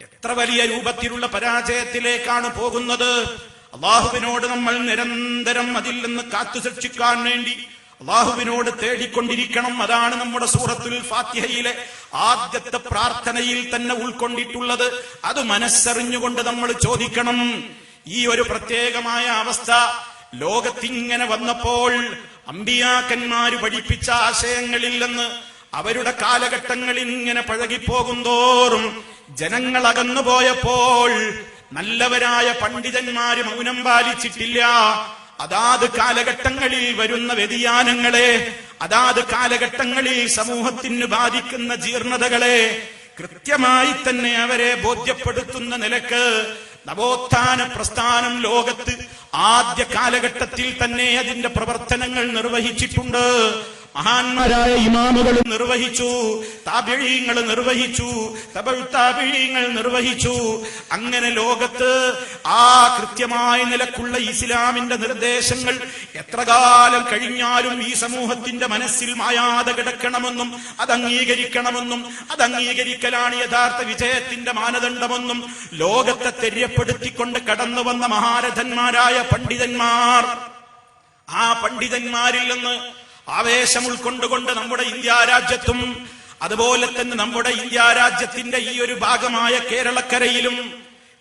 എത്ര വലിയ രൂപത്തിലുള്ള പരാജയത്തിലേക്കാണ് പോകുന്നത്? അള്ളാഹുവിനോട് നമ്മൾ നിരന്തരം അതിൽ നിന്ന് കാത്തു സൂക്ഷിക്കാൻ വേണ്ടി അള്ളാഹുവിനോട് തേടിക്കൊണ്ടിരിക്കണം. അതാണ് നമ്മുടെ സൂറത്തുൽ ഫാത്തിഹയിലെ ആദ്യത്തെ പ്രാർത്ഥനയിൽ തന്നെ ഉൾക്കൊണ്ടിട്ടുള്ളത്. അത് മനസ്സറിഞ്ഞുകൊണ്ട് നമ്മൾ ചോദിക്കണം ഈ ഒരു പ്രത്യേകമായ അവസ്ഥ ലോകത്തിങ്ങനെ വന്നപ്പോൾ അമ്പിയാക്കന്മാര് പഠിപ്പിച്ച ആശയങ്ങളിൽ നിന്ന് അവരുടെ കാലഘട്ടങ്ങൾ ഇങ്ങനെ പഴകിപ്പോകുന്തോറും ജനങ്ങൾ അകന്നു പോയപ്പോൾ നല്ലവരായ പണ്ഡിതന്മാര് മൗനം പാലിച്ചിട്ടില്ല. അതാത് കാലഘട്ടങ്ങളിൽ വരുന്ന വ്യതിയാനങ്ങളെ അതാത് കാലഘട്ടങ്ങളിൽ സമൂഹത്തിന് ബാധിക്കുന്ന ജീർണതകളെ കൃത്യമായി തന്നെ അവരെ ബോധ്യപ്പെടുത്തുന്ന നിലയ്ക്ക് നവോത്ഥാന പ്രസ്ഥാനം ലോകത്ത് ആദ്യ കാലഘട്ടത്തിൽ തന്നെ അതിന്റെ പ്രവർത്തനങ്ങൾ നിർവഹിച്ചിട്ടുണ്ട്. മഹാന്മാരായ ഇമാമുകൾ നിർവഹിച്ചു താപിഴീങ്ങൾ നിർവഹിച്ചു താപിഴീങ്ങൾ നിർവഹിച്ചു. അങ്ങനെ ലോകത്ത് ആ കൃത്യമായ നിലക്കുള്ള ഇസ്ലാമിന്റെ നിർദ്ദേശങ്ങൾ എത്ര കാലം കഴിഞ്ഞാലും ഈ സമൂഹത്തിന്റെ മനസ്സിൽ മായാതെ കിടക്കണമെന്നും അത് അംഗീകരിക്കണമെന്നും അത് അംഗീകരിക്കലാണ് യഥാർത്ഥ വിജയത്തിന്റെ മാനദണ്ഡമെന്നും ലോകത്തെ തെര്യപ്പെടുത്തിക്കൊണ്ട് കടന്നു വന്ന മഹാരഥന്മാരായ പണ്ഡിതന്മാർ. ആ പണ്ഡിതന്മാരിൽ നിന്ന് ആവേശം ഉൾക്കൊണ്ടുകൊണ്ട് നമ്മുടെ ഇന്ത്യ രാജ്യത്തും അതുപോലെ തന്നെ നമ്മുടെ ഇന്ത്യ രാജ്യത്തിന്റെ ഈ ഒരു ഭാഗമായ കേരളക്കരയിലും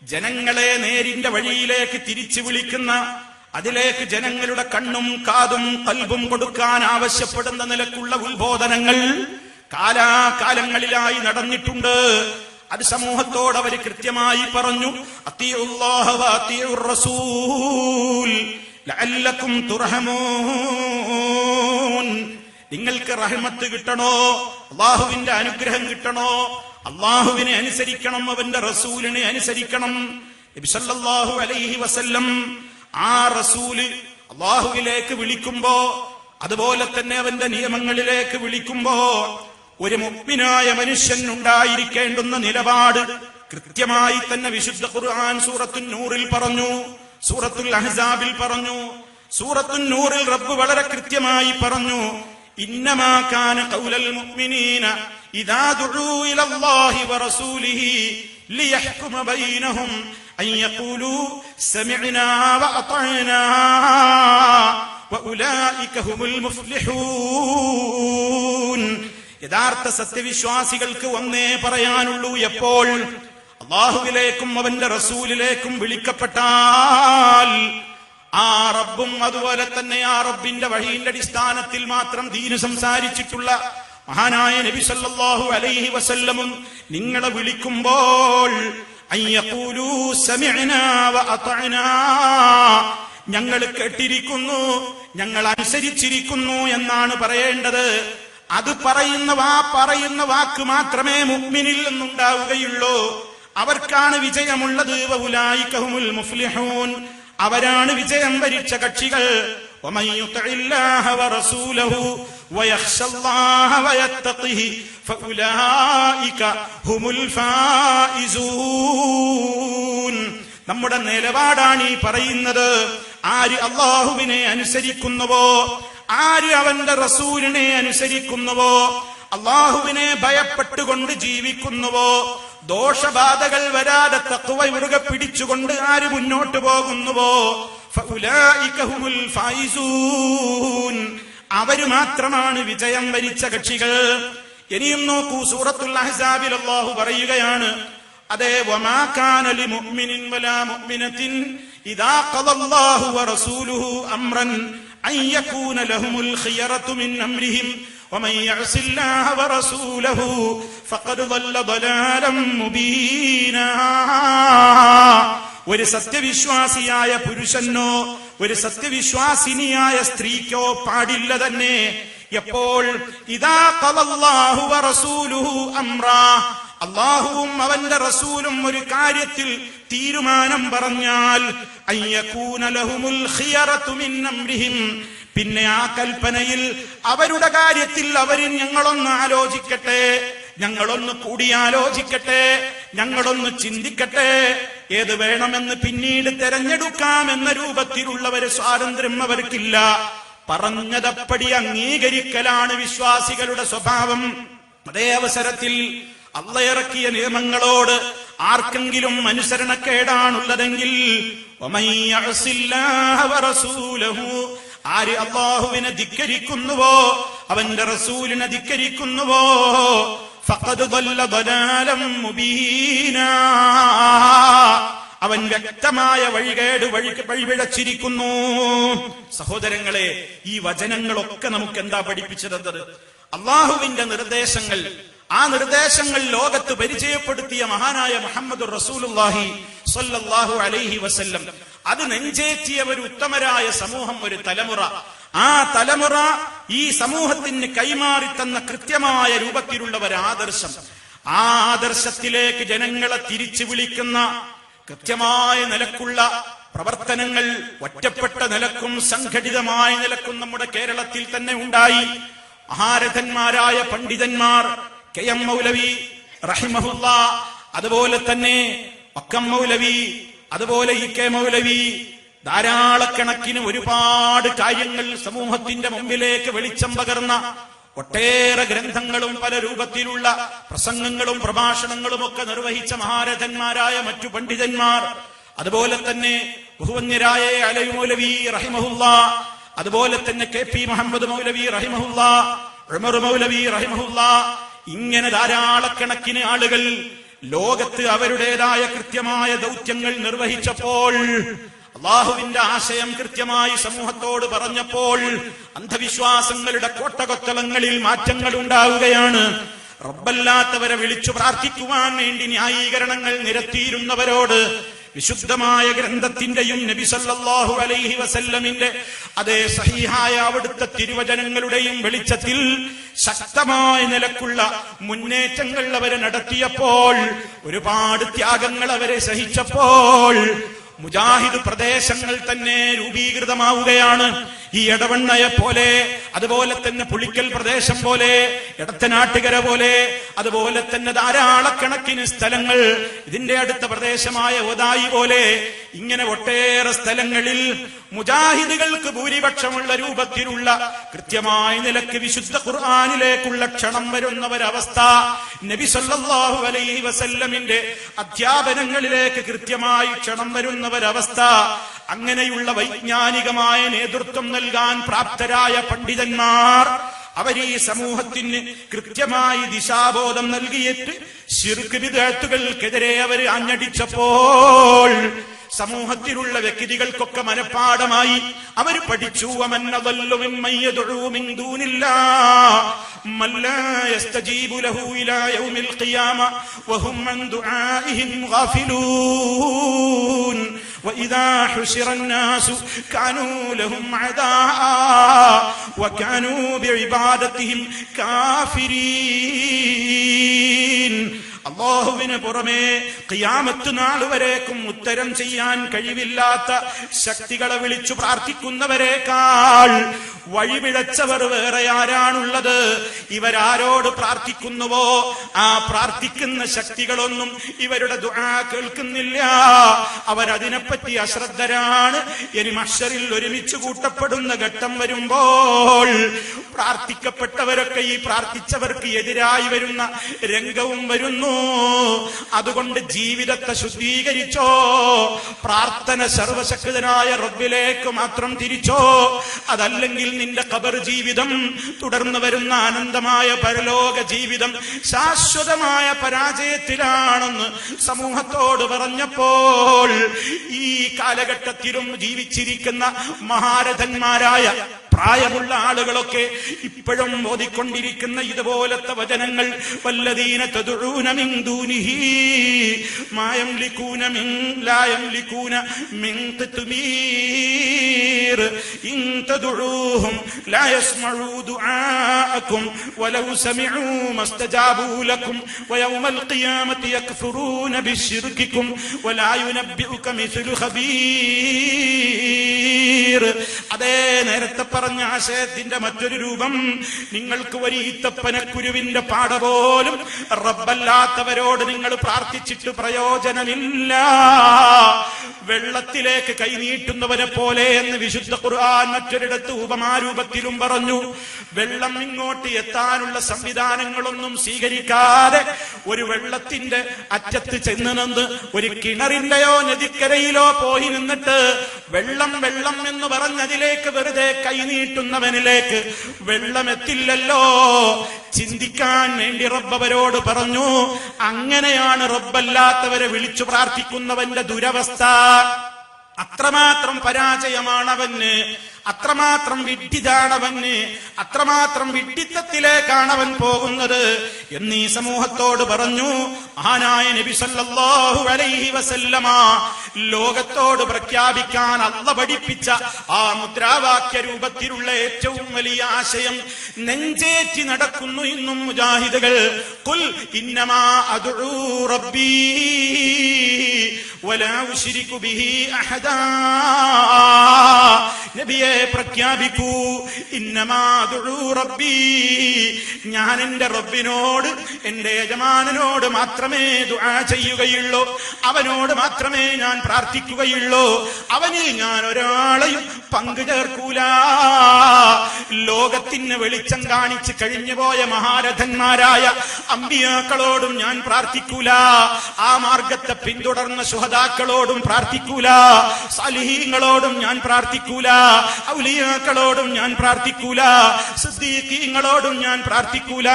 ജനങ്ങളെ നേരിന്റെ വഴിയിലേക്ക് തിരിച്ചു വിളിക്കുന്ന അതിലേക്ക് ജനങ്ങളുടെ കണ്ണും കാതും കൽബും കൊടുക്കാൻ ആവശ്യപ്പെടുന്ന നിലക്കുള്ള ഉത്ബോധനങ്ങൾ കാലാകാലങ്ങളിലായി നടന്നിട്ടുണ്ട്. അത് സമൂഹത്തോട് അവർ കൃത്യമായി പറഞ്ഞു അത്തിയുള്ളാഹ റസൂൽ ലഅല്ലക്കും നിങ്ങൾക്ക് റഹ്മത്ത് കിട്ടണോ? അള്ളാഹുവിന്റെ അനുഗ്രഹം കിട്ടണോ? അള്ളാഹുവിനെ അനുസരിക്കണം അവന്റെ റസൂലിനെ അനുസരിക്കണം. അലൈഹി വസല്ലം ആ റസൂൽ അള്ളാഹുവിലേക്ക് വിളിക്കുമ്പോ അതുപോലെ തന്നെ അവന്റെ നിയമങ്ങളിലേക്ക് വിളിക്കുമ്പോ ഒരു മുപ്പിനായ മനുഷ്യൻ ഉണ്ടായിരിക്കേണ്ടുന്ന നിലപാട് കൃത്യമായി തന്നെ വിശുദ്ധ ഖുർആൻ സൂറത്തുൻ നൂറിൽ പറഞ്ഞു സൂറത്തുൽ അഹ്സാബിൽ പറഞ്ഞു. സൂറത്തുൻ നൂറിൽ റബ്ബ് വളരെ കൃത്യമായി പറഞ്ഞു ഇന്നമാ കാന മുഅ്മിനീന ഇദാ ദുഊ ഇലല്ലാഹി വറസൂലിഹി ലിയഹ്കുമ ബൈനഹും അൻ സമിഅനാ വഅതഅനാ വഉലൈക ഹുമുൽ മുഫ്ലിഹൂൻ. യഥാർത്ഥ സത്യവിശ്വാസികൾക്ക് ഒന്നേ പറയാനുള്ളൂ എപ്പോൾ? അള്ളാഹുവിലേക്കും അവന്റെ റസൂലിലേക്കും വിളിക്കപ്പെട്ടാൽ ആ റബ്ബും അതുപോലെ തന്നെ ആ റബ്ബിന്റെ വഴിയുടെ അടിസ്ഥാനത്തിൽ മാത്രം ദീന് സംസാരിച്ചിട്ടുള്ള മഹാനായ നബി സല്ലല്ലാഹു അലൈഹി വസല്ലമും നിങ്ങളെ വിളിക്കുമ്പോൾ ഞങ്ങൾ കേട്ടിരിക്കുന്നു ഞങ്ങൾ അനുസരിച്ചിരിക്കുന്നു എന്നാണ് പറയേണ്ടത്. അത് പറയുന്ന വാ പറയുന്ന വാക്ക് മാത്രമേ മുഗ്മിനിൽ നിന്നുണ്ടാവുകയുള്ളൂ. അവർക്കാണ് വിജയമുള്ളത്. മുഫ്ലിഹൂൻ. അവരാണ് വിജയം വരിച്ച കക്ഷികൾ. നമ്മുടെ നിലപാടാണ് ഈ പറയുന്നത്. ആര് അള്ളാഹുവിനെ അനുസരിക്കുന്നുവോ ആര് അവന്റെ റസൂലിനെ അനുസരിക്കുന്നുവോ അള്ളാഹുവിനെ ഭയപ്പെട്ടുകൊണ്ട് ജീവിക്കുന്നുവോ ദോഷബാധകൾ വരാതെ തത്വ മുറുകെ പിടിച്ചുകൊണ്ട് ആര് മുന്നോട്ട് പോകുന്നുവോ. അവർ മാത്രമാണ് വിജയം വരിച്ച കക്ഷികൾ ഇനിയും നോക്കൂ സൂറത്തുൽ അഹ്സാബിൽ അള്ളാഹു പറയുകയാണ് അതെ വമാ മുഅ്മിനിൻ വലാ മുഅ്മിനത്തിൻ ഇദാ ഖദല്ലാഹു വറസൂലുഹു അംറൻ അൻ യകൂന ലഹുമുൽ മിൻ അംരിഹിം ومن يعص الله ورسوله فقد ضل ضلالا مبينا ഒരു സത്യവിശ്വാസിയായ പുരുഷനോ ഒരു സത്യവിശ്വാസിനിയായ സ്ത്രീക്കോ പാടില്ല തന്നെ എപ്പോൾ ഇതാ ഖലല്ലാഹു വറസൂലുഹു അംറാ അള്ളാഹുവും അവന്റെ റസൂലും ഒരു കാര്യത്തിൽ തീരുമാനം പറഞ്ഞാൽ പിന്നെ ആ കൽപ്പനയിൽ അവരുടെ കാര്യത്തിൽ അവരിൽ ഞങ്ങളൊന്ന് ആലോചിക്കട്ടെ ഞങ്ങളൊന്ന് കൂടിയാലോചിക്കട്ടെ ഞങ്ങളൊന്ന് ചിന്തിക്കട്ടെ. ഏത് വേണമെന്ന് പിന്നീട് തെരഞ്ഞെടുക്കാം എന്ന രൂപത്തിലുള്ളവരെ സ്വാതന്ത്ര്യം അവർക്കില്ല. പറഞ്ഞതപ്പടി അംഗീകരിക്കലാണ് വിശ്വാസികളുടെ സ്വഭാവം. അതേ അവസരത്തിൽ അള്ളയിറക്കിയ നിയമങ്ങളോട് ആർക്കെങ്കിലും അനുസരണക്കേടാണുള്ളതെങ്കിൽ ആര് അള്ളാഹുവിനെ ധിക്കരിക്കുന്നുവോ അവന്റെ റസൂലിനെ ധിക്കരിക്കുന്നുവോ? അവൻ വ്യക്തമായ വഴികേട് വഴി വഴിവിഴച്ചിരിക്കുന്നു സഹോദരങ്ങളെ ഈ വചനങ്ങളൊക്കെ നമുക്ക് എന്താ പഠിപ്പിച്ചത് അള്ളാഹുവിന്റെ നിർദ്ദേശങ്ങൾ ആ നിർദ്ദേശങ്ങൾ ലോകത്ത് പരിചയപ്പെടുത്തിയ മഹാനായ മുഹമ്മദ് റസൂലുല്ലാഹി സല്ലല്ലാഹു അലൈഹി വസല്ലം. അത് നെഞ്ചേറ്റിയ ഒരു ഉത്തമരായ സമൂഹം ഒരു തലമുറ. ആ തലമുറ ഈ സമൂഹത്തിന് കൈമാറി തന്ന കൃത്യമായ രൂപത്തിലുള്ള ഒരു ആദർശം. ആ ആദർശത്തിലേക്ക് ജനങ്ങളെ തിരിച്ചു വിളിക്കുന്ന കൃത്യമായ നിലക്കുള്ള പ്രവർത്തനങ്ങൾ ഒറ്റപ്പെട്ട നിലക്കും സംഘടിതമായ നിലക്കും നമ്മുടെ കേരളത്തിൽ തന്നെ ഉണ്ടായി. മഹാരഥന്മാരായ പണ്ഡിതന്മാർ കെ എം മൗലവി റഹിമഹുല്ല അതുപോലെ തന്നെ അക്കം മൗലവി അതുപോലെ ഇ കെ മൗലവി ധാരാളക്കണക്കിന് ഒരുപാട് കാര്യങ്ങൾ സമൂഹത്തിന്റെ മുമ്പിലേക്ക് വെളിച്ചം പകർന്ന ഒട്ടേറെ ഗ്രന്ഥങ്ങളും പല രൂപത്തിലുള്ള പ്രസംഗങ്ങളും പ്രഭാഷണങ്ങളും ഒക്കെ നിർവഹിച്ച മഹാരഥന്മാരായ മറ്റു പണ്ഡിതന്മാർ. അതുപോലെ തന്നെ ബഹുവന്യരായ അലൈ മൗലവി റഹിമഹുല്ല അതുപോലെ തന്നെ കെ പി മുഹമ്മദ് മൗലവി റഹിമഹുല്ല ഉമർ മൗലവി റഹിമഹുല്ല. ഇങ്ങനെ ധാരാളക്കണക്കിന് ആളുകൾ ലോകത്ത് അവരുടേതായ കൃത്യമായ ദൗത്യങ്ങൾ നിർവഹിച്ചപ്പോൾ അള്ളാഹുവിന്റെ ആശയം കൃത്യമായി സമൂഹത്തോട് പറഞ്ഞപ്പോൾ അന്ധവിശ്വാസങ്ങളുടെ കോട്ടകൊത്തളങ്ങളിൽ മാറ്റങ്ങൾ ഉണ്ടാവുകയാണ് റബ്ബല്ലാത്തവരെ വിളിച്ചു പ്രാർത്ഥിക്കുവാൻ വേണ്ടി ന്യായീകരണങ്ങൾ നിരത്തിയിരുന്നവരോട് വിശുദ്ധമായ ഗ്രന്ഥത്തിന്റെയും നബി സല്ലാഹു അലൈഹി വസല്ലമിന്റെ അതേ സഹിഹായ അവിടുത്തെ തിരുവചനങ്ങളുടെയും വെളിച്ചത്തിൽ ശക്തമായ നിലക്കുള്ള മുന്നേറ്റങ്ങൾ അവരെ നടത്തിയപ്പോൾ ഒരുപാട് ത്യാഗങ്ങൾ അവരെ സഹിച്ചപ്പോൾ മുജാഹിദ് പ്രദേശങ്ങൾ തന്നെ രൂപീകൃതമാവുകയാണ്. ഈ എടവണ്ണയ പോലെ അതുപോലെ തന്നെ പുളിക്കൽ പ്രദേശം പോലെ ഇടത്തനാട്ടുകര പോലെ അതുപോലെ തന്നെ ധാരാളക്കണക്കിന് സ്ഥലങ്ങൾ ഇതിന്റെ അടുത്ത പ്രദേശമായ ഒതായി പോലെ ഇങ്ങനെ ഒട്ടേറെ സ്ഥലങ്ങളിൽ മുജാഹിദുകൾക്ക് ഭൂരിപക്ഷമുള്ള രൂപത്തിലുള്ള കൃത്യമായ നിലയ്ക്ക് വിശുദ്ധ ഖുർആാനിലേക്കുള്ള ക്ഷണം വരുന്ന ഒരവസ്ഥ നബി സല്ലല്ലാഹു അലൈഹി വസല്ലമിന്റെ അധ്യാപനങ്ങളിലേക്ക് കൃത്യമായി ക്ഷണം വരുന്ന ഒരവസ്ഥ. അങ്ങനെയുള്ള വൈജ്ഞാനികമായ നേതൃത്വം നൽകാൻ പ്രാപ്തരായ പണ്ഡിതന്മാർ അവർ ഈ സമൂഹത്തിന് കൃത്യമായി ദിശാബോധം നൽകിയിട്ട് ശിർക്ക് അവർ അഞ്ഞടിച്ചപ്പോൾ സമൂഹത്തിലുള്ള വ്യക്തികൾക്കൊക്കെ മനഃപ്പാടമായി അവർ പഠിച്ചു അമന്നതല്ലു وإذا حشر الناس كانوا لهم عداء وكانوا بعبادتهم كافرين. അള്ളാഹുവിന് പുറമെ കിയാമത്ത് നാൾ വരേക്കും ഉത്തരം ചെയ്യാൻ കഴിവില്ലാത്ത ശക്തികളെ വിളിച്ചു പ്രാർത്ഥിക്കുന്നവരെക്കാൾ വഴിപിഴച്ചവർ വേറെ ആരാണുള്ളത്? ഇവരാരോട് പ്രാർത്ഥിക്കുന്നുവോ? ആ പ്രാർത്ഥിക്കുന്ന ശക്തികളൊന്നും ഇവരുടെ ദുആ കേൾക്കുന്നില്ല. അവരതിനെപ്പറ്റി അശ്രദ്ധരാണ്. ഇനി മഷറിൽ ഒരുമിച്ച് കൂട്ടപ്പെടുന്ന ഘട്ടം വരുമ്പോൾ പ്രാർത്ഥിക്കപ്പെട്ടവരൊക്കെ ഈ പ്രാർത്ഥിച്ചവർക്ക് എതിരായി വരുന്ന രംഗവും വരുന്നു. അതുകൊണ്ട് ജീവിതത്തെ ശുദ്ധീകരിച്ചോ പ്രാർത്ഥന സർവശക്തനായ റബ്ബിലേക്ക് മാത്രം തിരിച്ചോ അതല്ലെങ്കിൽ നിന്റെ കബർ ജീവിതം തുടർന്ന് വരുന്ന ആനന്ദമായ പരലോക ജീവിതം ശാശ്വതമായ പരാജയത്തിലാണെന്ന് സമൂഹത്തോട് പറഞ്ഞപ്പോൾ ഈ കാലഘട്ടത്തിലും ജീവിച്ചിരിക്കുന്ന മഹാരഥന്മാരായ പ്രായമുള്ള ആളുകളൊക്കെ ഇപ്പോഴും ഓതിക്കൊണ്ടിരിക്കുന്ന ഇതുപോലത്തെ വചനങ്ങൾ വല്ലതീന അതേ നേരത്തെ പറഞ്ഞ ആശയത്തിന്റെ മറ്റൊരു രൂപം നിങ്ങൾക്ക് ഒരു ഈത്തപ്പനക്കുരുവിന്റെ പാട പോലും റബ്ബല്ലാത്തവരോട് നിങ്ങൾ പ്രാർത്ഥിച്ചിട്ട് പ്രയോജനമില്ല. വെള്ളത്തിലേക്ക് കൈനീട്ടുന്നവരെ പോലെ എന്ന് വിശുദ്ധ ഖുർആൻ മറ്റൊരിടത്ത് ഉപമാരൂപത്തിലും പറഞ്ഞു. വെള്ളം ഇങ്ങോട്ട് എത്താനുള്ള സംവിധാനങ്ങളൊന്നും സ്വീകരിക്കാതെ ഒരു വെള്ളത്തിന്റെ അറ്റത്ത് ചെന്ന് ഒരു കിണറിന്റെയോ നദിക്കരയിലോ പോയി നിന്നിട്ട് വെള്ളം വെള്ളം പറഞ്ഞതിലേക്ക് വെറുതെ കൈനീട്ടുന്നവനിലേക്ക് വെള്ളമെത്തില്ലല്ലോ. ചിന്തിക്കാൻ വേണ്ടി റബ്ബവരോട് പറഞ്ഞു അങ്ങനെയാണ് റബ്ബല്ലാത്തവരെ വിളിച്ചു പ്രാർത്ഥിക്കുന്നവന്റെ ദുരവസ്ഥ. അത്രമാത്രം പരാജയമാണവന് അത്രമാത്രം വിഡ്ഢിതാണവന് അത്രമാത്രം വിഡ്ഢിത്തത്തിലേക്കാണവൻ പോകുന്നത് എന്നീ സമൂഹത്തോട് പറഞ്ഞു മഹാനായ നബി സല്ലല്ലാഹു അലൈഹി വസല്ലമ ലോകത്തോട് പ്രഖ്യാപിക്കാൻ അല്ല പഠിപ്പിച്ച ആ മുദ്രാവാക്യ രൂപത്തിലുള്ള ഏറ്റവും വലിയ ആശയം നെഞ്ചേറ്റി നടക്കുന്നു ഇന്നും മുജാഹിദുകൾ. കുൽ ഇന്നമാ അദുഉ റബ്ബി വലാ ഉശ്രികു ബിഹി അഹദാ. നബിയെ പ്രഖ്യാപിക്കൂ. അദ്ഉ ഞാൻ എന്റെ റബ്ബിനോട് എന്റെ യജമാനനോട് മാത്രമേ ദുആ ചെയ്യുകയുള്ളൂ. അവനോട് മാത്രമേ ഞാൻ പ്രാർത്ഥിക്കുകയുള്ളൂ. അവനിൽ ഞാൻ ഒരാളെയും പങ്കു ചേർക്കൂല. ലോകത്തിന് വെളിച്ചം കാണിച്ച് കഴിഞ്ഞുപോയ മഹാരഥന്മാരായ അമ്പിയാക്കളോടും ഞാൻ പ്രാർത്ഥിക്കൂല. ആ മാർഗത്തെ പിന്തുടർന്ന സുഹതാക്കളോടും പ്രാർത്ഥിക്കൂല. സലിഹീങ്ങളോടും ഞാൻ പ്രാർത്ഥിക്കൂല. ഔലിയാക്കളോടും ഞാൻ പ്രാർത്ഥിക്കൂല. സിദ്ദീഖീങ്ങളോടും ഞാൻ പ്രാർത്ഥിക്കൂല.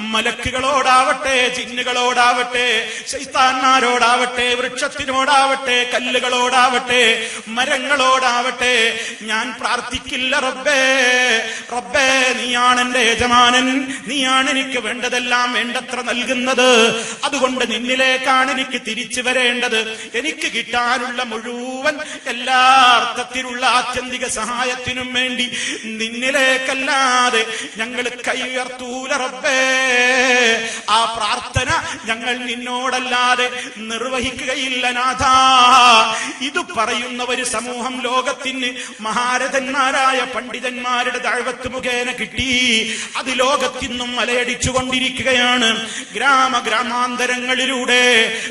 മലക്കുകളോടാവട്ടെ ജിന്നുകളോടാവട്ടെ ശൈത്താന്മാരോടാവട്ടെ വൃക്ഷത്തിനോടാവട്ടെ കല്ലുകളോടാവട്ടെ മരങ്ങളോടാവട്ടെ ഞാൻ പ്രാർത്ഥിക്കില്ല റബ്ബേ. റബ്ബേ നീയാണ് എന്റെ യജമാനൻ. നീയാണ് എനിക്ക് വേണ്ടതെല്ലാം വേണ്ടത്ര നൽകുന്നത്. അതുകൊണ്ട് നിന്നിലേക്കാണ് എനിക്ക് തിരിച്ചു വരേണ്ടത്. എനിക്ക് കിട്ടാനുള്ള മുഴുവൻ എല്ലാ അർത്ഥത്തിലുള്ള ആത്യന്തിക സഹായത്തിനും വേണ്ടി നിന്നിലേക്കല്ലാതെ ഞങ്ങൾ കൈയർത്തൂല റബ്ബേ. ആ പ്രാർത്ഥന ഞങ്ങൾ നിന്നോടല്ലാതെ നിർവഹിക്കുകയില്ല നാഥ. ഇത് പറയുന്ന ഒരു സമൂഹം ലോകത്തിന് മഹാരഥന്മാരായ പണ്ഡിതന്മാരുടെ താഴ്വത്ത് മുഖേന കിട്ടി. അത് ലോകത്തിന്നും മലയടിച്ചുകൊണ്ടിരിക്കുകയാണ്. ഗ്രാമ ഗ്രാമാന്തരങ്ങളിലൂടെ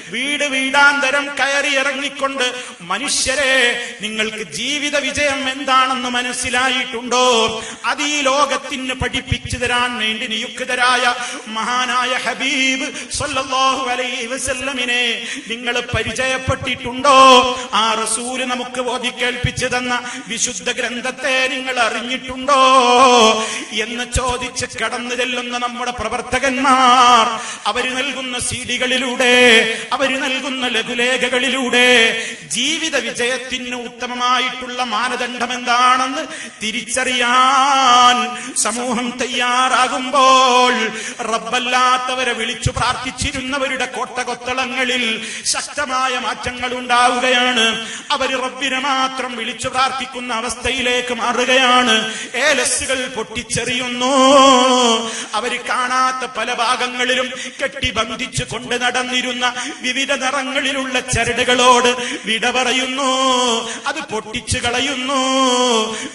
വീട് വീടാന്തരം കയറി ഇറങ്ങിക്കൊണ്ട് മനുഷ്യരെ നിങ്ങൾക്ക് ജീവിത വിജയം എന്താണെന്ന് മനസ്സിലായിട്ടുണ്ടോ? അത് ഈ ലോകത്തിന് പഠിപ്പിച്ചു തരാൻ വേണ്ടി നിയുക്തരായ മഹാനായ ഹബീബ് സല്ലല്ലാഹു അലൈഹി വസല്ലമിനെ നിങ്ങൾ പരിചയപ്പെട്ടിട്ടുണ്ടോ? ആ റസൂൽ നമുക്ക് ബോധിക്കേൽപ്പിച്ചു തന്ന വിശുദ്ധ ഗ്രന്ഥത്തെ നിങ്ങൾ അറിഞ്ഞിട്ടുണ്ടോ? എന്ന് ചോദിച്ച് കടന്നു ചെല്ലുന്ന നമ്മുടെ പ്രവർത്തകന്മാർ അവർ നൽകുന്ന സീഡികളിലൂടെ അവർ നൽകുന്ന ലഘുലേഖകളിലൂടെ ജീവിത വിജയത്തിന് ഉത്തമമായിട്ടുള്ള മാനദണ്ഡം എന്താണെന്ന് തിരിച്ചറിയാൻ സമൂഹം തയ്യാറാകുമ്പോൾ റബ്ബല്ലാത്തവരെ വിളിച്ചു പ്രാർത്ഥിച്ചിരുന്നവരുടെ കോട്ടകൊത്തളങ്ങളിൽ ശക്തമായ മാറ്റങ്ങൾ ഉണ്ടാവുകയാണ്. അവർ റബ്ബിനെ മാത്രം വിളിച്ചു പ്രാർത്ഥിക്കുന്ന അവസ്ഥയിലേക്ക് മാറുകയാണ്. ഏലസുകൾ പൊട്ടിച്ചെറിയുന്നു. അവർ കാണാത്ത പല ഭാഗങ്ങളിലും കെട്ടി ബന്ധിച്ചു കൊണ്ട് നടന്നിരുന്ന വിവിധ നിറങ്ങളിലുള്ള ചരടുകളോട് വിട പറയുന്നു. അത് പൊട്ടിച്ചു കളയുന്നു.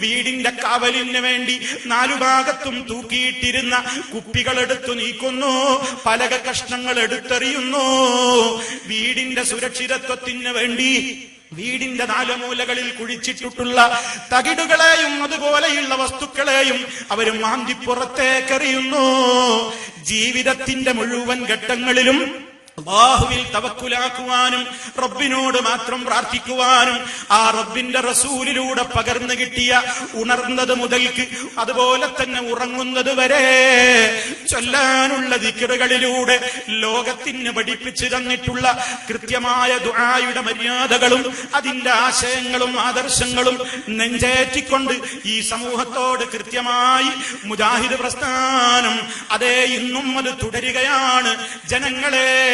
വീടിന്റെ കാവലിന് വേണ്ടി നാലു ഭാഗത്തും തൂക്കിയിട്ടിരുന്ന കുപ്പികൾ എടുത്തു നീക്കുന്നു. പലക കഷ്ണങ്ങൾ എടുത്തെറിയുന്നു. വീടിന്റെ സുരക്ഷിതത്വത്തിന് വേണ്ടി വീടിന്റെ നാല് മൂലകളിൽ കുഴിച്ചിട്ടിട്ടുള്ള തകിടുകളെയും അതുപോലെയുള്ള വസ്തുക്കളെയും അവരും മാന്തി പുറത്തേക്കെറിയുന്നു. ജീവിതത്തിന്റെ മുഴുവൻ ഘട്ടങ്ങളിലും അള്ളാഹുവിൽ തവക്കുലാക്കുവാനും റബ്ബിനോട് മാത്രം പ്രാർത്ഥിക്കുവാനും ആ റബ്ബിന്റെ റസൂലിലൂടെ പകർന്നു കിട്ടിയ ഉണർന്നത് മുതൽക്ക് അതുപോലെ തന്നെ ഉറങ്ങുന്നത് വരെ ചൊല്ലാനുള്ള ദിക്കറുകളിലൂടെ ലോകത്തിന് പഠിപ്പിച്ചു തന്നിട്ടുള്ള കൃത്യമായ ദുആയുടെ മര്യാദകളും അതിന്റെ ആശയങ്ങളും ആദർശങ്ങളും നെഞ്ചേറ്റിക്കൊണ്ട് ഈ സമൂഹത്തോട് കൃത്യമായി മുജാഹിദ് പ്രസ്ഥാനം. അതേ ഇന്നും അത് തുടരുകയാണ്. ജനങ്ങളെ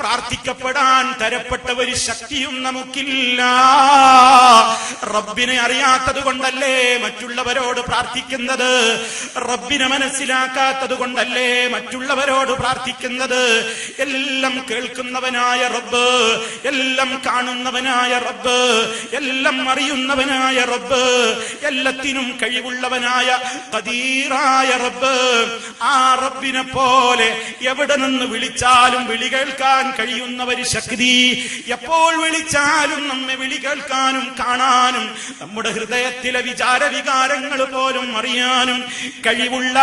പ്രാർത്ഥിക്കപ്പെടാൻ തരപ്പെട്ട ഒരു ശക്തിയും നമുക്കില്ല. റബ്ബിനെ അറിയാത്തത് കൊണ്ടല്ലേ മറ്റുള്ളവരോട് പ്രാർത്ഥിക്കുന്നത്? റബ്ബിനെ മനസ്സിലാക്കാത്തത് കൊണ്ടല്ലേ മറ്റുള്ളവരോട് പ്രാർത്ഥിക്കുന്നത്? എല്ലാം കേൾക്കുന്നവനായ റബ്ബ് എല്ലാം കാണുന്നവനായ റബ്ബ് എല്ലാം അറിയുന്നവനായ റബ്ബ് എല്ലാത്തിനും കഴിവുള്ളവനായ കദീറായ റബ്ബ്. ആ റബ്ബിനെ പോലെ എവിടെ നിന്ന് വിളിച്ചാലും വിളി കേൾക്കാൻ കഴിയുന്ന ഒരു ശക്തി. എപ്പോൾ വിളിച്ചാലും നമ്മെ വിളി കേൾക്കാനും കാണാനും നമ്മുടെ ഹൃദയത്തിലെ വിചാര വികാരങ്ങൾ പോലും അറിയാനും കഴിവുള്ള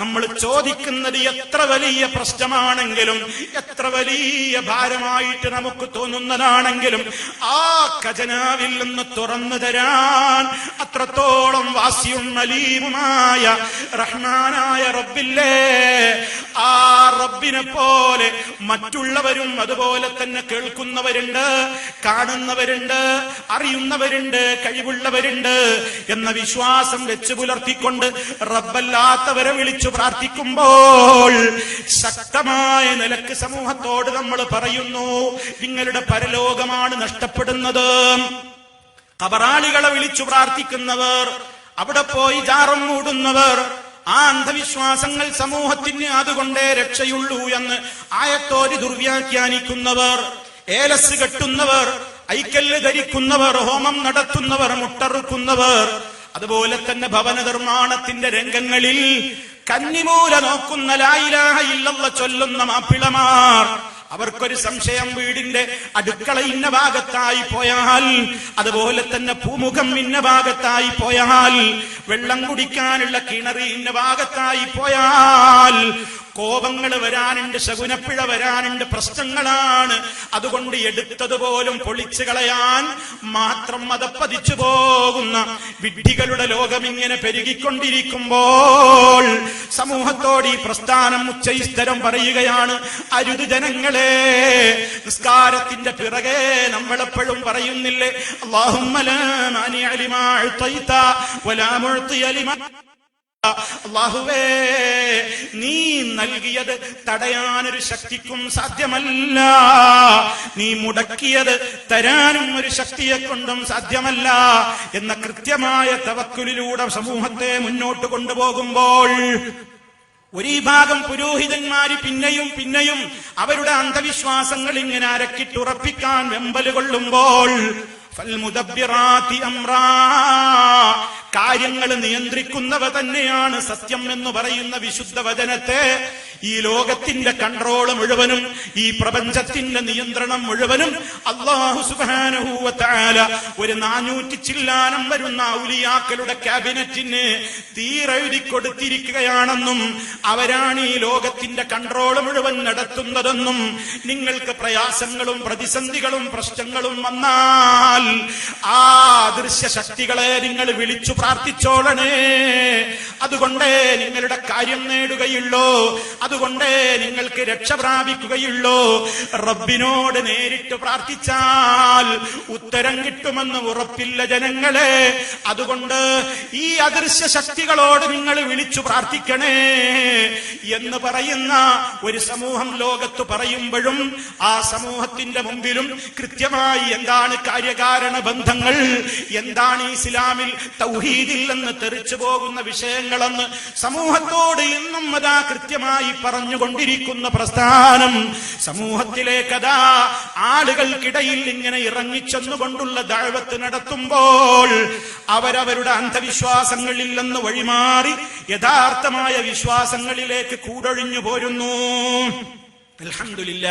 നമ്മൾ ചോദിക്കുന്നത് എത്ര വലിയ പ്രശ്നമാണെങ്കിലും എത്ര വലിയ ഭാരമായിട്ട് നമുക്ക് തോന്നുന്നതാണെങ്കിലും ആ ഖജനാവിൽ നിന്ന് തുറന്നു തരാൻ അത്രത്തോളം വാസിയും അലീമുമായ റഹ്മാനായ റബ്ബില്ലേ ആ റബ്ബിനെ പോലെ മറ്റുള്ളവരും അതുപോലെ തന്നെ കേൾക്കുന്നവരുണ്ട് കാണുന്നവരുണ്ട് അറിയുന്നവരുണ്ട് കഴിവുള്ളവരുണ്ട് എന്ന വിശ്വാസം വെച്ച് പുലർത്തിക്കൊണ്ട് റബ്ബല്ലാത്തവരെ വിളിച്ചു പ്രാർത്ഥിക്കുമ്പോൾ ശക്തമായ നിലയ്ക്ക് സമൂഹത്തോട് നമ്മൾ പറയുന്നു നിങ്ങളുടെ പരലോകമാണ് നഷ്ടപ്പെടുന്നത്. കബറാളികളെ വിളിച്ചു പ്രാർത്ഥിക്കുന്നവർ അവിടെ പോയി ജാറം മൂടുന്നവർ ആ അന്ധവിശ്വാസങ്ങൾ സമൂഹത്തിന് അതുകൊണ്ടേ രക്ഷയുള്ളൂ എന്ന് ആയത്തോരി ദുർവ്യാഖ്യാനിക്കുന്നവർ ഏലസ് കെട്ടുന്നവർ ഐക്കല്ല് ധരിക്കുന്നവർ ഹോമം നടത്തുന്നവർ മുട്ടറുക്കുന്നവർ അതുപോലെ തന്നെ ഭവന നിർമ്മാണത്തിന്റെ രംഗങ്ങളിൽ കന്നിമൂല നോക്കുന്ന ലായിലാഹ ഇല്ലെന്ന് ചൊല്ലുന്ന മാപ്പിളമാർ അവർക്കൊരു സംശയം വീടിന്റെ അടുക്കള ഇന്ന ഭാഗത്തായി പോയാൽ അതുപോലെ തന്നെ പൂമുഖം ഇന്ന ഭാഗത്തായി പോയാൽ വെള്ളം കുടിക്കാനുള്ള കിണറി ഇന്ന ഭാഗത്തായി പോയാൽ കോപങ്ങൾ വരാനുണ്ട് ശകുനപ്പിഴ വരാനുണ്ട് പ്രശ്നങ്ങളാണ്. അതുകൊണ്ട് എടുത്തതുപോലും പൊളിച്ചു കളയാൻ മാത്രം മതപ്പതിച്ചു പോകുന്ന വിഡ്ഢികളുടെ ലോകം ഇങ്ങനെ പെരുകിക്കൊണ്ടിരിക്കുമ്പോൾ സമൂഹത്തോട് ഈ പ്രസ്ഥാനം ഉച്ചൈസ്തരം പറയുകയാണ് അരുത് ജനങ്ങളെ നിസ്കാരത്തിന്റെ പിറകെ നമ്മളെപ്പോഴും പറയുന്നില്ലേ? അള്ളാഹുമ്മ അള്ളാഹുവേ നീ നൽകിയത് തടയാനൊരു ശക്തിക്കും സാധ്യമല്ല. നീ മുടക്കിയത് തരാനും ഒരു ശക്തിയെ കൊണ്ടും സാധ്യമല്ല. എന്ന കൃത്യമായ തവക്കുലിലൂടെ സമൂഹത്തെ മുന്നോട്ട് കൊണ്ടുപോകുമ്പോൾ ഒരു ഭാഗം പുരോഹിതന്മാര് പിന്നെയും പിന്നെയും അവരുടെ അന്ധവിശ്വാസങ്ങൾ ഇങ്ങനെ അരക്കിട്ടുറപ്പിക്കാൻ വെമ്പൽ കൊള്ളുമ്പോൾ കാര്യങ്ങൾ നിയന്ത്രിക്കുന്നവ തന്നെയാണ് സത്യം എന്ന് പറയുന്ന വിശുദ്ധ വചനത്തെ ഈ ലോകത്തിന്റെ കൺട്രോൾ മുഴുവനും ഈ പ്രപഞ്ചത്തിന്റെ നിയന്ത്രണം മുഴുവനും അള്ളാഹു സുബാനുഭൂവത്താല ഒരു നാനൂറ്റി ചില്ലാനം വരുന്ന ഔലിയാക്കളുടെ ക്യാബിനറ്റിന് തീരെഴുതി കൊടുത്തിരിക്കുകയാണെന്നും അവരാണ് ഈ ലോകത്തിന്റെ കൺട്രോൾ മുഴുവൻ നടത്തുന്നതെന്നും നിങ്ങൾക്ക് പ്രയാസങ്ങളും പ്രതിസന്ധികളും പ്രശ്നങ്ങളും വന്നാൽ ആ ദൃശ്യ ശക്തികളെ നിങ്ങൾ വിളിച്ചു പ്രാർത്ഥിച്ചോളണേ. അതുകൊണ്ടേ നിങ്ങളുടെ കാര്യം നേടുകയുള്ളൂ. അതുകൊണ്ടേ നിങ്ങൾക്ക് രക്ഷ പ്രാപിക്കുകയുള്ളൂ. റബ്ബിനോട് നേരിട്ട് പ്രാർത്ഥിച്ചാൽ ഉത്തരം കിട്ടുമെന്ന് ഉറപ്പില്ല ജനങ്ങളെ. അതുകൊണ്ട് ഈ അദൃശ്യ ശക്തികളോട് നിങ്ങൾ വിളിച്ചു പ്രാർത്ഥിക്കണേ എന്ന് പറയുന്ന ഒരു സമൂഹം ലോകത്ത് പറയുമ്പോഴും ആ സമൂഹത്തിന്റെ മുമ്പിലും കൃത്യമായി എന്താണ് കാര്യകാരണ ബന്ധങ്ങൾ എന്താണ് ഇസ്ലാമിൽ തൗഹീദിൽ നിന്ന് തെറിച്ചു പോകുന്ന വിഷയങ്ങളെന്ന് സമൂഹത്തോട് ഇന്നും അതാ കൃത്യമായി പറഞ്ഞുകൊണ്ടിരിക്കുന്ന പ്രസ്ഥാനം. സമൂഹത്തിലേക്കതാ ആളുകൾക്കിടയിൽ ഇങ്ങനെ ഇറങ്ങിച്ചെന്നുകൊണ്ടുള്ള ദാഴ്വത്ത് നടത്തുമ്പോൾ അവരവരുടെ അന്ധവിശ്വാസങ്ങളിൽ നിന്ന് വഴിമാറി യഥാർത്ഥമായ വിശ്വാസങ്ങളിലേക്ക് കൂടൊഴിഞ്ഞു പോരുന്നു. അലഹമില്ല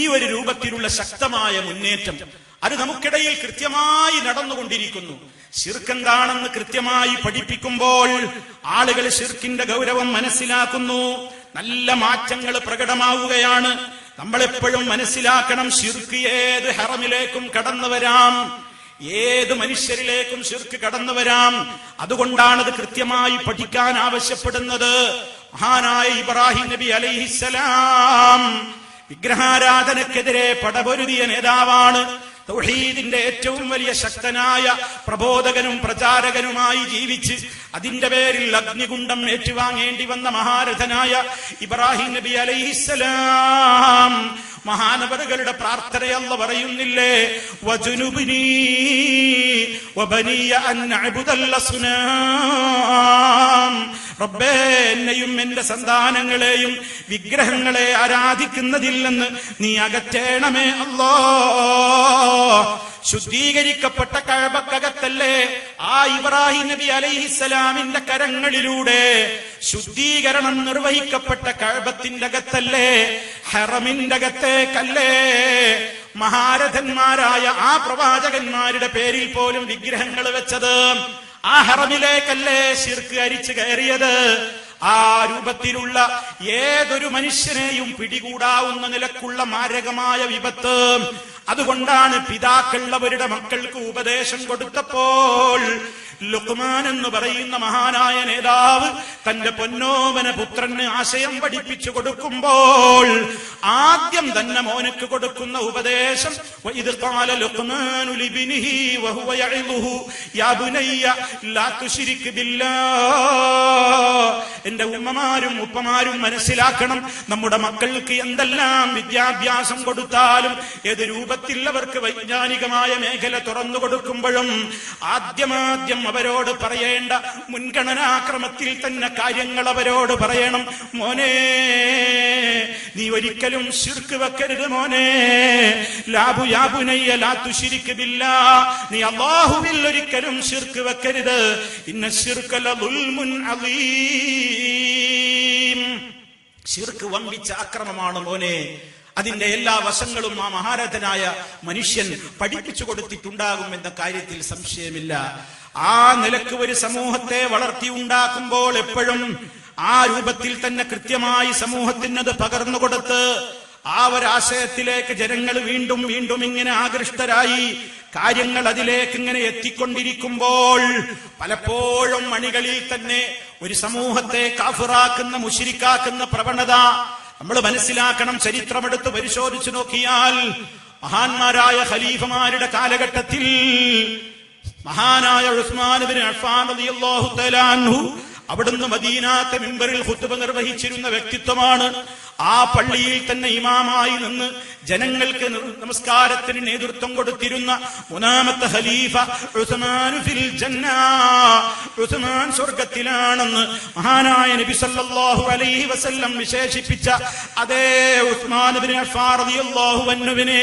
ഈ ഒരു രൂപത്തിലുള്ള ശക്തമായ മുന്നേറ്റം അത് നമുക്കിടയിൽ കൃത്യമായി നടന്നുകൊണ്ടിരിക്കുന്നു. ശിർക്കെന്താണെന്ന് കൃത്യമായി പഠിപ്പിക്കുമ്പോൾ ആളുകൾ ശിർക്കിന്റെ ഗൗരവം മനസ്സിലാക്കുന്നു. നല്ല മാറ്റങ്ങൾ പ്രകടമാവുകയാണ്. നമ്മളെപ്പോഴും മനസ്സിലാക്കണം ശിർക്ക് ഏത് ഹറമിലേക്കും കടന്നു വരാം. ഏത് മനുഷ്യരിലേക്കും ശിർക്ക് കടന്നു വരാം. അതുകൊണ്ടാണ് അത് കൃത്യമായി പഠിക്കാൻ ആവശ്യപ്പെടുന്നത്. മഹാനായ ഇബ്രാഹിം നബി അലൈഹിസലാം വിഗ്രഹാരാധനക്കെതിരെ പടപൊരുതിയ നേതാവാണ്. തൗഹീദിന്റെ ഏറ്റവും വലിയ ശക്തനായ പ്രബോധകനും പ്രചാരകനുമായി ജീവിച്ച് അതിന്റെ പേരിൽ അഗ്നികുണ്ഡം ഏറ്റുവാങ്ങേണ്ടി വന്ന മഹാരഥനായ ഇബ്രാഹിം നബി അലൈഹിസ്സലാം മഹാനവറുകളുടെ പ്രാർത്ഥനയല്ല പറയുന്നില്ലേ? റബ്ബേ എന്നെയും എന്റെ സന്താനങ്ങളെയും വിഗ്രഹങ്ങളെ ആരാധിക്കുന്നതില്ലെന്ന് നീ അകറ്റേണമേ അല്ലോ. ശുദ്ധീകരിക്കപ്പെട്ട കഴബക്കകത്തല്ലേ ആ ഇബ്രാഹിം നബി അലൈഹിസ്സലാമിന്റെ കരങ്ങളിലൂടെ ശുദ്ധീകരണം നിർവഹിക്കപ്പെട്ട കഴബത്തിന്റെ അകത്തല്ലേ? ഹറമിന്റെ അകത്തേക്കല്ലേ മഹാരഥന്മാരായ ആ പ്രവാചകന്മാരുടെ പേരിൽ പോലും വിഗ്രഹങ്ങൾ വെച്ചത് ആ ഹറമിലേക്കല്ലേ ശിർക്ക് അരിച്ചു കയറിയത്. ആ രൂപത്തിലുള്ള ഏതൊരു മനുഷ്യനെയും പിടികൂടാവുന്ന നിലക്കുള്ള മാരകമായ വിപത്ത്. അതുകൊണ്ടാണ് പിതാക്കളുള്ളവരുടെ മക്കൾക്ക് ഉപദേശം കൊടുത്തപ്പോൾ ലുക്മാൻ എന്ന് പറയുന്ന മഹാനായ നേതാവ് തന്റെ പൊന്നോമന പുത്രന് ആശയം പഠിപ്പിച്ചു കൊടുക്കുമ്പോൾ ആദ്യം തന്നെ മോനക്ക് കൊടുക്കുന്ന ഉപദേശം ഇത് കാല ലുക്മാനുലിബിനി എന്റെ ഉമ്മമാരും ഉപ്പമാരും മനസ്സിലാക്കണം നമ്മുടെ മക്കൾക്ക് എന്തെല്ലാം വിദ്യാഭ്യാസം കൊടുത്താലും ഏത് രൂപത്തിൽ അവർക്ക് വൈജ്ഞാനികമായ മേഖല തുറന്നു കൊടുക്കുമ്പോഴും ആദ്യമാദ്യം അവരോട് പറയേണ്ട മുൻഗണനാക്രമത്തിൽ തന്നെ കാര്യങ്ങൾ അവരോട് പറയണം. മോനെ നീ ഒരിക്കലും ശിർക്ക് വെക്കരുത് മോനെ. ലാബു യാബുനയ്യ ലാത്തു ശിരിക്കുന്നില്ല നീ അള്ളാഹുവിൽ ഒരിക്കലും ശിർക്ക് വെക്കരുത്. ഇന്ന ശിർക്കല ദുൽമുൻ അലീം ശിർക്ക് വമ്പിച്ച അക്രമമാണ് മോനെ. അതിന്റെ എല്ലാ വശങ്ങളും ആ മഹാരഥനായ മനുഷ്യൻ പഠിപ്പിച്ചു കൊടുത്തിട്ടുണ്ടാകും എന്ന കാര്യത്തിൽ സംശയമില്ല. ആ നിലയ്ക്ക് ഒരു സമൂഹത്തെ വളർത്തി ഉണ്ടാക്കുമ്പോൾ എപ്പോഴും ആ രൂപത്തിൽ തന്നെ കൃത്യമായി സമൂഹത്തിനത് പകർന്നു കൊടുത്ത് ആ ഒരാശയത്തിലേക്ക് ജനങ്ങൾ വീണ്ടും വീണ്ടും ഇങ്ങനെ ആകൃഷ്ടരായി കാര്യങ്ങൾ അതിലേക്ക് ഇങ്ങനെ എത്തിക്കൊണ്ടിരിക്കുമ്പോൾ പലപ്പോഴും മണികളിൽ തന്നെ ഒരു സമൂഹത്തെ കാഫിറാക്കുന്ന മുഷിരിക്കാക്കുന്ന പ്രവണത നമ്മൾ മനസ്സിലാക്കണം ചരിത്രമെടുത്ത് പരിശോധിച്ചു നോക്കിയാൽ മഹാന്മാരായ ഖലീഫമാരുടെ കാലഘട്ടത്തിൽ മഹാനായ അവിടുന്ന് മദീനാത്തെ മിമ്പറിൽ ഖുത്ബ നിർവഹിച്ചിരുന്ന വ്യക്തിത്വമാണ്. ആ പള്ളിയിൽ തന്നെ ഇമാമായി നിന്ന് ജനങ്ങൾക്ക് നമസ്കാരത്തിന് നേതൃത്വം കൊടുത്തിരുന്ന മൂന്നാമത്തെ ഖലീഫ ഉസ്മാൻ സ്വർഗത്തിലാണെന്ന് മഹാനായ നബി സല്ലല്ലാഹു അലൈഹി വസല്ലം വിശേഷിപ്പിച്ച അതേ ഉസ്മാൻ ബിൻ വന്നുവിനെ റളിയല്ലാഹു അൻഹുവിനെ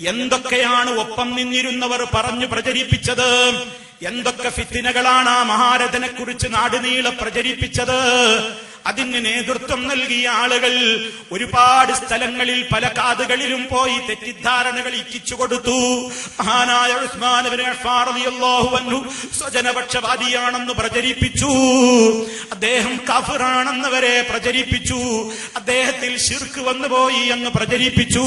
എന്തൊക്കെയാണ് ഒപ്പം നിന്നിരുന്നവർ പറഞ്ഞു പ്രചരിപ്പിച്ചത്? എന്തൊക്കെ ഫിത്തിനകളാണ് ആ മഹാരഥനെ കുറിച്ച് നാടുനീളെ പ്രചരിപ്പിച്ചത്? അതിന് നേതൃത്വം നൽകിയ ആളുകൾ ഒരുപാട് സ്ഥലങ്ങളിൽ പല കാതുകളിലും പോയി തെറ്റിദ്ധാരണകൾ ഇറ്റിച്ചു കൊടുത്തു. മഹാനായ അൻഹു സ്വജനപക്ഷപാതിയാണെന്ന് പ്രചരിപ്പിച്ചു. അദ്ദേഹം കഫറാണെന്നവരെ പ്രചരിപ്പിച്ചു. അദ്ദേഹത്തിൽ ശിർക്ക് വന്നുപോയി എന്ന് പ്രചരിപ്പിച്ചു.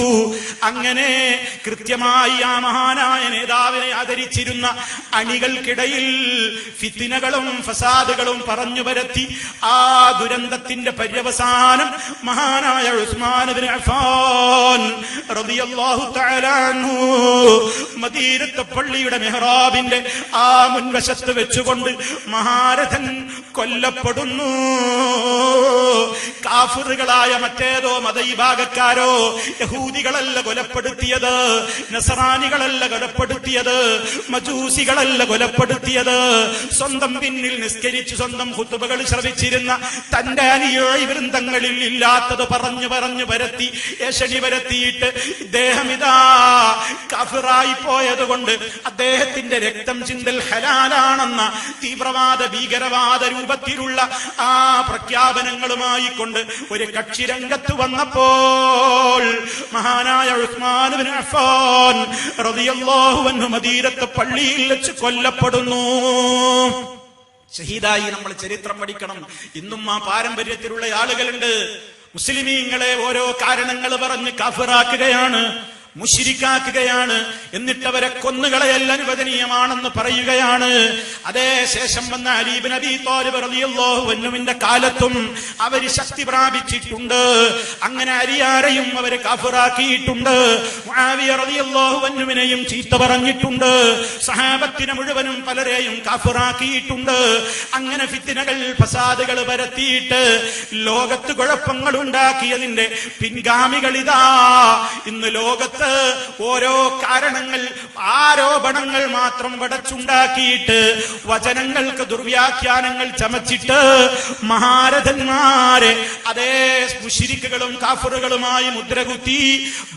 അങ്ങനെ കൃത്യമായി ആ മഹാനായ നേതാവിനെ ആദരിച്ചിരുന്ന അണികൾക്കിടയിൽ ഫിത്തിനകളും ഫസാദുകളും പറഞ്ഞു പരത്തി ആ ദുരന്തത്തിന്റെ പര്യവസാനം മഹാനായ ഉസ്മാൻ പള്ളിയുടെ മെഹ്റാബിന്റെ ആ മുൻവശത്ത് വെച്ചുകൊണ്ട് മഹാരഥൻ കൊല്ലപ്പെടുന്നു. കാഫിറുകളായ മറ്റേതോ മതവിഭാഗക്കാരോ യഹൂദികളല്ല കൊലപ്പെടുത്തിയത് നസറാനികളല്ല കൊലപ്പെടുത്തിയത് മജൂസികളല്ല കൊലപ്പെടുത്തിയത്. സ്വന്തം പിന്നിൽ നിസ്കരിച്ച് സ്വന്തം കുത്തുബകൾ ശ്രവിച്ചിരുന്ന തന്റെ അനുയായി വൃന്ദങ്ങളിൽ ഇല്ലാത്തത് പറഞ്ഞു പറഞ്ഞു പരത്തി യശനി പരത്തിയിട്ട് ഇദ്ദേഹം ഇതാ കഫിറായി പോയത് കൊണ്ട് അദ്ദേഹത്തിന്റെ രക്തം ചിന്തൽ ഹലാലാണെന്ന തീവ്രവാദ ഭീകരവാദ രൂപത്തിലുള്ള ആ പ്രഖ്യാപനങ്ങളുമായി കൊണ്ട് ഒരു കക്ഷി രംഗത്ത് വന്നപ്പോൾ മഹാനായ ഉസ്മാൻ മദീനത്തെ പള്ളിയിൽ വെച്ച് കൊല്ലപ്പെടുന്നു. ഷഹീദായി നമ്മൾ ചരിത്രം പഠിക്കണം. ഇന്നും ആ പാരമ്പര്യത്തിലുള്ള ആളുകളുണ്ട്. മുസ്ലിമീങ്ങളെ ഓരോ കാരണങ്ങൾ പറഞ്ഞ് കാഫിറാക്കുകയാണ്. മുഷിരിക്കാക്കുകയാണ്. എന്നിട്ടവരെ കൊന്നുകളയൽ അനുവദനീയമാണെന്ന് പറയുകയാണ്. അതേ ശേഷം വന്ന അലീബ് നബി തോലിബ് റളിയല്ലാഹുവിന്റെ കാലത്തും അവർ ശക്തി പ്രാപിച്ചിട്ടുണ്ട്. അങ്ങനെ അരിയാരെയും അവർ കാഫിറാക്കിയിട്ടുണ്ട്. മുആവിയ റളിയല്ലാഹുവിനെയും ചീത്ത പറഞ്ഞിട്ടുണ്ട്. സഹാബത്തിനെ മുഴുവനും പലരെയും കാഫിറാക്കിയിട്ടുണ്ട്. അങ്ങനെ ഫിത്തിനകൾ ഫസാദുകൾ വരത്തിയിട്ട് ലോകത്ത് കുഴപ്പങ്ങൾ ഉണ്ടാക്കിയതിന്റെ പിൻഗാമികൾ ഇതാ ഇന്ന് ലോകത്ത് ഓരോ കാരണങ്ങൾ ആരോപണങ്ങൾ മാത്രം വടച്ചുണ്ടാക്കിയിട്ട് വചനങ്ങൾക്ക് ദുർവ്യാഖ്യാനങ്ങൾ ചമച്ചിട്ട് മഹാരഥന്മാരെ അതേ മുഷിരിക്കുകളും കാഫറുകളുമായി മുദ്രകുത്തി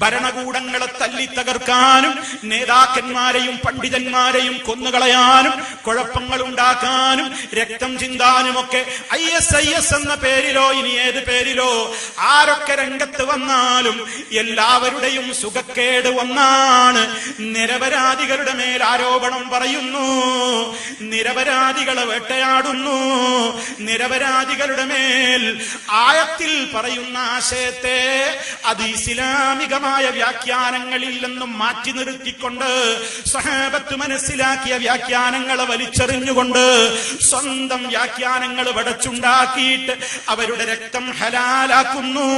ഭരണകൂടങ്ങളെ തല്ലി തകർക്കാനും നേതാക്കന്മാരെയും പണ്ഡിതന്മാരെയും കൊന്നുകളയാനും കുഴപ്പങ്ങൾ ഉണ്ടാക്കാനും രക്തം ചിന്താനുമൊക്കെ ഐ എസ് ഐ എസ് എന്ന പേരിലോ ഇനി ഏത് പേരിലോ ആരൊക്കെ രംഗത്ത് വന്നാലും എല്ലാവരുടെയും സുഖക്കേട് ഒന്നാണ് നിരപരാധികളുടെ മേൽ ആരോപണം പറയുന്നു. നിരപരാധികളെ വേട്ടയാടുന്നു. നിരപരാധികളുടെ മേൽ ആയത്തിൽ പറയുന്ന ആശയത്തെ അത് ഇസ്ലാമികമായ വ്യാഖ്യാനങ്ങളിൽ നിന്നും മാറ്റി നിർത്തിക്കൊണ്ട് സഹാബത്ത് മനസ്സിലാക്കിയ വ്യാഖ്യാനങ്ങളെ വലിച്ചെറിഞ്ഞുകൊണ്ട് സ്വന്തം വ്യാഖ്യാനങ്ങൾ വടച്ചുണ്ടാക്കിയിട്ട് അവരുടെ രക്തം ഹലാലാക്കുന്നു.